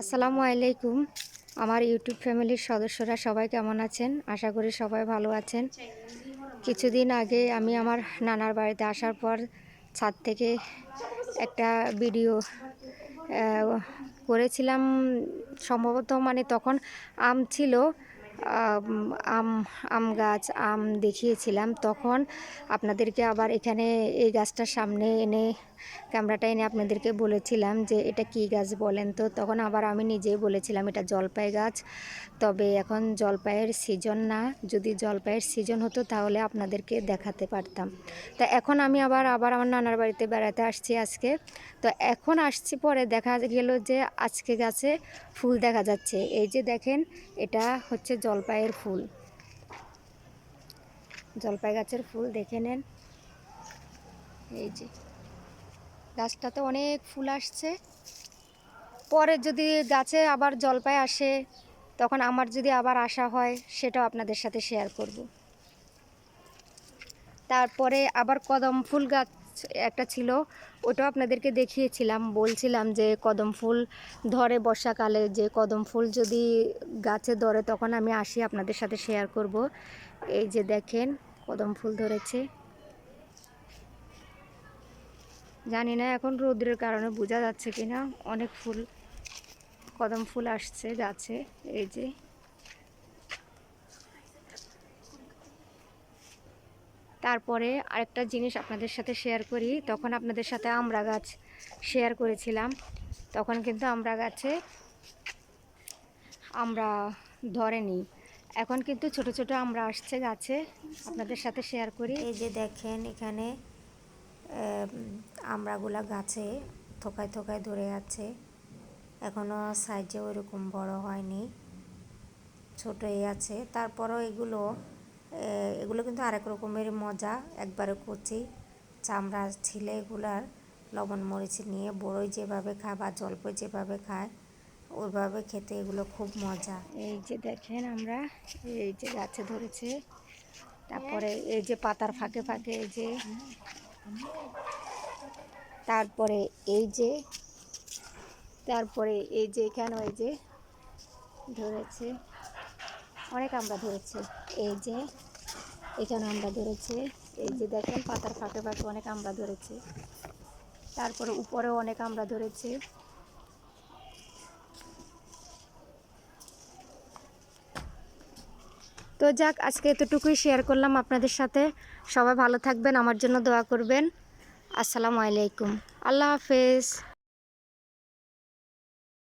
আসসালামু আলাইকুম। আমার ইউটিউব ফ্যামিলির সদস্যরা সবাই কেমন আছেন? আশা করি সবাই ভালো আছেন। কিছুদিন আগে আমি আমার নানার বাড়িতে আসার পর ছাদ থেকে একটা ভিডিও করেছিলাম। সম্ভবত মানে তখন আম ছিল আম, আম গাছ আম দেখিয়েছিলাম। তখন আপনাদেরকে আবার এখানে এই গাছটার সামনে এনে ক্যামেরাটা এনে আপনাদেরকে বলেছিলাম যে এটা কী গাছ বলেন তো? তখন আবার আমি নিজেই বলেছিলাম এটা জলপাই গাছ। তবে এখন জলপাইয়ের সিজন না। যদি জলপাইয়ের সিজন হতো তাহলে আপনাদেরকে দেখাতে পারতাম। তা এখন আমি আবার আবার আমার নানার বাড়িতে বেড়াতে আসছি আজকে। তো এখন আসছি পরে দেখা গেল যে আজকে গাছে ফুল দেখা যাচ্ছে। এই যে দেখেন এটা হচ্ছে জলপাইয়ের ফুল। জলপাই গাছের ফুল দেখে নেন। এই যে, গাছটাতে অনেক ফুল আসছে। পরে যদি গাছে আবার জলপাই আসে, তখন আমার যদি আবার আসা হয়, সেটাও আপনাদের সাথে শেয়ার করব। তারপরে আবার কদম ফুল গাছ একটা ছিল, ওটাও আপনাদেরকে দেখিয়েছিলাম। বলছিলাম যে কদম ফুল ধরে বর্ষাকালে, যে কদম ফুল যদি গাছে ধরে তখন আমি আসি আপনাদের সাথে শেয়ার করব। এই যে দেখেন, কদম ফুল ধরেছে। জানি না এখন রৌদ্রের কারণে বোঝা যাচ্ছে কিনা, অনেক ফুল, কদম ফুল আসছে গাছে, এই যে। তারপরে আরেকটা জিনিস আপনাদের সাথে শেয়ার করি। তখন আপনাদের সাথে আমরা গাছ শেয়ার করেছিলাম। তখন কিন্তু আমরা গাছে আমরা ধরেনি। এখন কিন্তু ছোট ছোট আমরা আসছে গাছে। আপনাদের সাথে শেয়ার করি। এই যে দেখেন এখানে আমরাগুলা গাছে থোকায় থোকায় ধরে আছে। এখনও সাইজে ওইরকম বড় হয়নি। ছোটই আছে। তারপরও এগুলো এগুলো কিন্তু আরেক রকমের মজা। একবারে কচি, চামড়া ছিলে এগুলার, লবণ মরিচ নিয়ে বড়ই যেভাবে খায় বা জলপাই যেভাবে খায়, ওইভাবে খেতে এগুলো খুব মজা। এই যে দেখেন আমরা, এই যে গাছে ধরেছে, তারপরে এই যে পাতার ফাঁকে ফাঁকে এই যে, তারপরে এই যে, তারপরে এই যে এখানে এই যে ধরেছে। অনেক আমরা ধরেছি। এই যে, এখানে আমরা ধরেছি। এই যে দেখেন, পাতার ফাঁকে ফাঁকে অনেক আমরা ধরেছি। তারপরে উপরেও অনেক আমরা ধরেছি। তো যাক, আজকে এতটুকুই শেয়ার করলাম আপনাদের সাথে। সবাই ভালো থাকবেন, আমার জন্য দোয়া করবেন। আসসালামু আলাইকুম। আল্লাহ হাফেজ।